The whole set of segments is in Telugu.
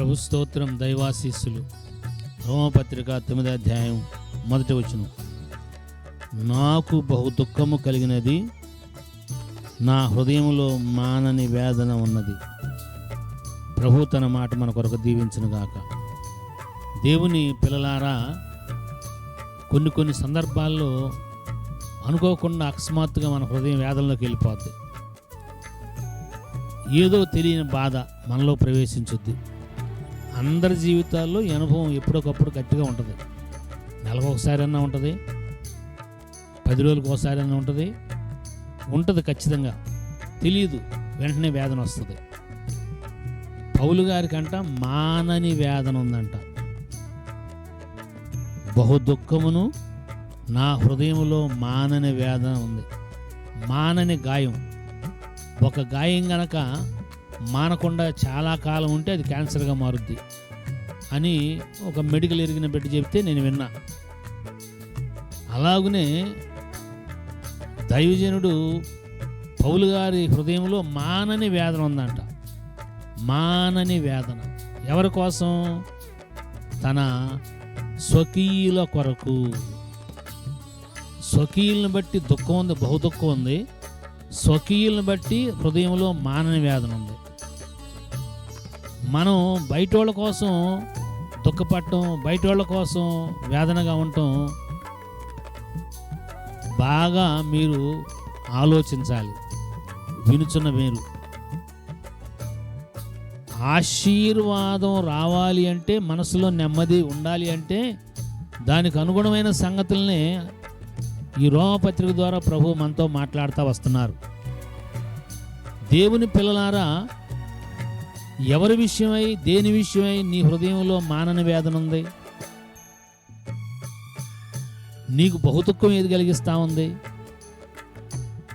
ప్రభు స్తోత్రం దైవాశీస్సులు. రోమపత్రిక తొమ్మిది అధ్యాయం మొదటి వచనం. నాకు బహు దుఃఖము కలిగినది నా హృదయంలో మానని వేదన ఉన్నది. ప్రభు తన మాట మన కొరకు దీవించునుగాక దేవుని పిల్లలారా కొన్ని కొన్ని సందర్భాల్లో అనుకోకుండా అకస్మాత్తుగా మన హృదయం వేదనలోకి వెళ్ళిపోద్ది. ఏదో తెలియని బాధ మనలో ప్రవేశించుద్ది. అందరి జీవితాల్లో ఈ అనుభవం ఎప్పటికప్పుడు గట్టిగా ఉంటుంది. నెలకు ఒకసారి అన్నా ఉంటుంది. పది రోజులకు ఒకసారి అన్నా ఉంటుంది. ఉంటుంది ఖచ్చితంగా. తెలియదు వెంటనే వేదన వస్తుంది. పౌలు గారికంట మానని వేదన ఉందంట. బహు దుఃఖమును నా హృదయంలో మానని వేదన ఉంది. మానని గాయం. ఒక గాయం గనక మానకుండా చాలా కాలం ఉంటే అది క్యాన్సర్గా మారుద్ది అని ఒక మెడికల్ ఎరిగిన బిడ్డ చెప్తే నేను విన్నా. అలాగనే దైవజనుడు పౌలు గారి హృదయంలో మానని వేదన ఉందంట. మానని వేదన. ఎవరి కోసం? తన స్వకీయుల కొరకు. స్వకీయులను బట్టి దుఃఖం ఉంది బహు దుఃఖం ఉంది. స్వకీయులను బట్టి హృదయంలో మానని వేదన ఉంది. మనం బయట వాళ్ళ కోసం దుఃఖపడటం బయట వాళ్ళ కోసం వేదనగా ఉండటం బాగా మీరు ఆలోచించాలి. వినుచున్న మీరు. ఆశీర్వాదం రావాలి అంటే మనసులో నెమ్మది ఉండాలి అంటే దానికి అనుగుణమైన సంగతుల్ని ఈ రోమపత్రిక ద్వారా ప్రభు మనతో మాట్లాడుతూ వస్తున్నారు. దేవుని పిల్లలారా ఎవరి విషయమై దేని విషయమై నీ హృదయంలో మానని వేదన ఉంది? నీకు బహుదుఖం ఏది కలిగిస్తా ఉంది?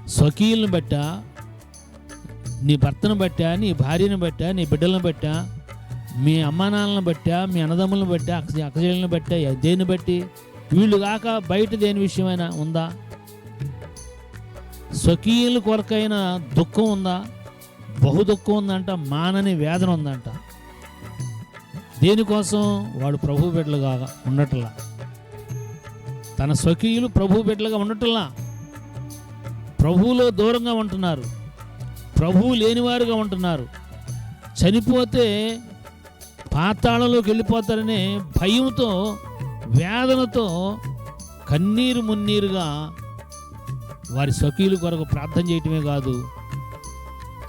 స్వకీయులను బట్ట? నీ భర్తను బట్టా? నీ భార్యను బట్టా? నీ బిడ్డలను బట్ట? మీ అమ్మానాన్నలను బట్టా? మీ అన్నదమ్ములను బట్ట? అక్కజలను బట్ట? దేన్ని బట్టి? వీళ్ళు కాక బయట దేని విషయమైనా ఉందా? స్వకీయుల కొరకైన దుఃఖం ఉందా? బహు దుఃఖం ఉందంట మానని వేదన ఉందంట. దేనికోసం? వాడు ప్రభు బిడ్డలుగా ఉండటంలా. తన స్వకీయులు ప్రభు బిడ్డలుగా ఉండటంలా. ప్రభువులో దూరంగా ఉంటున్నారు. ప్రభువు లేనివారుగా ఉంటున్నారు. చనిపోతే పాతాళంలోకి వెళ్ళిపోతారనే భయంతో వేదనతో కన్నీరు మున్నీరుగా వారి స్వకీయుల కొరకు ప్రార్థన చేయటమే కాదు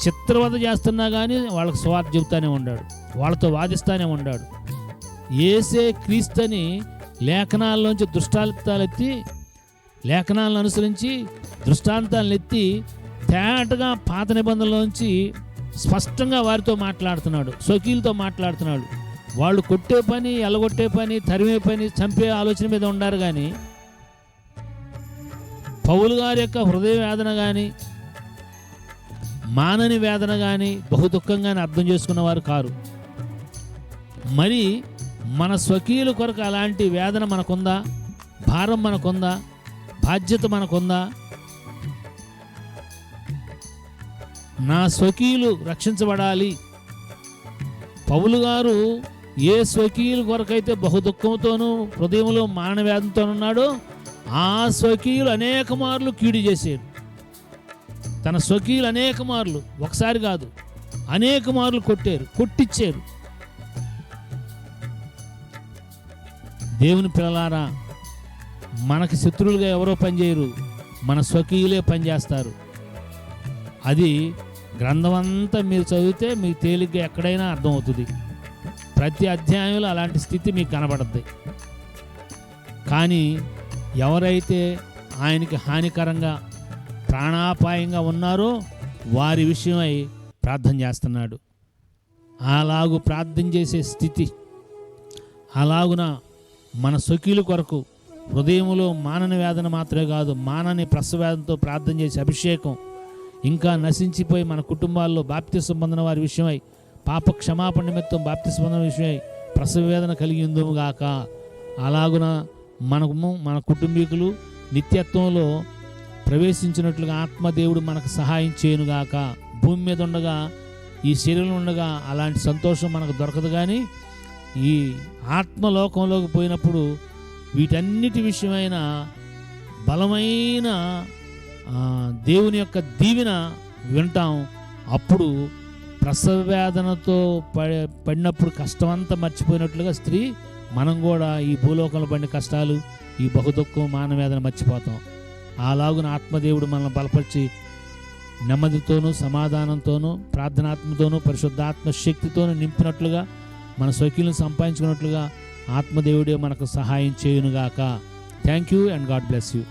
చిత్రవద చేస్తున్నా కానీ వాళ్ళకి స్వార్థ చెబుతానే ఉన్నాడు వాళ్ళతో వాదిస్తానే ఉన్నాడు ఏసే క్రీస్తని లేఖనాల్లోంచి దృష్టాంతాలు ఎత్తి లేఖనాలను అనుసరించి దృష్టాంతాలను ఎత్తి తేటగా పాత నిబంధనలోంచి స్పష్టంగా వారితో మాట్లాడుతున్నాడు స్వకీలతో మాట్లాడుతున్నాడు. వాళ్ళు కొట్టే పని ఎలగొట్టే పని తరిమే పని చంపే ఆలోచన మీద ఉండారు కానీ పౌలు గారి యొక్క హృదయ వేదన కానీ మానని వేదన కానీ బహు దుఃఖంగానే అర్థం చేసుకున్నవారు కారు. మరి మన స్వకీయుల కొరకు అలాంటి వేదన మనకుందా? భారం మనకుందా? బాధ్యత మనకుందా? నా స్వకీయులు రక్షించబడాలి. పౌలు గారు ఏ స్వకీయుల కొరకైతే బహు దుఃఖంతోనూ హృదయంలో మానవేదంతో ఉన్నాడో ఆ స్వకీయులు అనేక మార్లు కీడు చేశారు. తన స్వకీయులు అనేక మార్లు ఒకసారి కాదు అనేక మార్లు కొట్టారు కొట్టించారు దేవుని పిల్లలారా మనకి శత్రువులుగా ఎవరో పనిచేయరు మన స్వకీయులే పనిచేస్తారు. అది గ్రంథం అంతా మీరు చదివితే మీకు తేలిగ్గా ఎక్కడైనా అర్థమవుతుంది. ప్రతి అధ్యాయంలో అలాంటి స్థితి మీకు కనబడుద్ది. కానీ ఎవరైతే ఆయనకి హానికరంగా ప్రాణాపాయంగా ఉన్నారో వారి విషయమై ప్రార్థన చేస్తున్నాడు. అలాగు ప్రార్థన చేసే స్థితి అలాగున మన స్వకీయుల కొరకు హృదయములో మానని వేదన మాత్రమే కాదు మానని ప్రసవేదనతో ప్రార్థన చేసే అభిషేకం ఇంకా నశించిపోయి మన కుటుంబాల్లో బాప్తి పొందిన వారి విషయమై పాప క్షమాపణ నిమిత్తం బాప్తి పొందిన విషయమై ప్రసవ వేదన కలిగి గాక. అలాగున మనము మన కుటుంబీకులు నిత్యత్వంలో ప్రవేశించినట్లుగా ఆత్మదేవుడు మనకు సహాయం చేయనుగాక. భూమి మీద ఉండగా ఈ శరీరం ఉండగా అలాంటి సంతోషం మనకు దొరకదు కానీ ఈ ఆత్మలోకంలోకి పోయినప్పుడు వీటన్నిటి విషయమైన బలమైన దేవుని యొక్క దీవెన వింటాం. అప్పుడు ప్రసవ వేదనతో ప- పడినప్పుడు కష్టమంతా మర్చిపోయినట్లుగా స్త్రీ మనం కూడా ఈ భూలోకంలో పడిన కష్టాలు ఈ బహుదుఖం మానవేదన మర్చిపోతాం. అలాగున ఆత్మదేవుడు మనల్ని బలపరిచి నెమ్మదితోనూ సమాధానంతోనూ ప్రార్థనాత్మతోనూ పరిశుద్ధాత్మ శక్తితోనూ నింపినట్లుగా మన స్వకీలను సంపాదించుకున్నట్లుగా ఆత్మదేవుడే మనకు సహాయం చేయునుగాక. Thank you and God bless you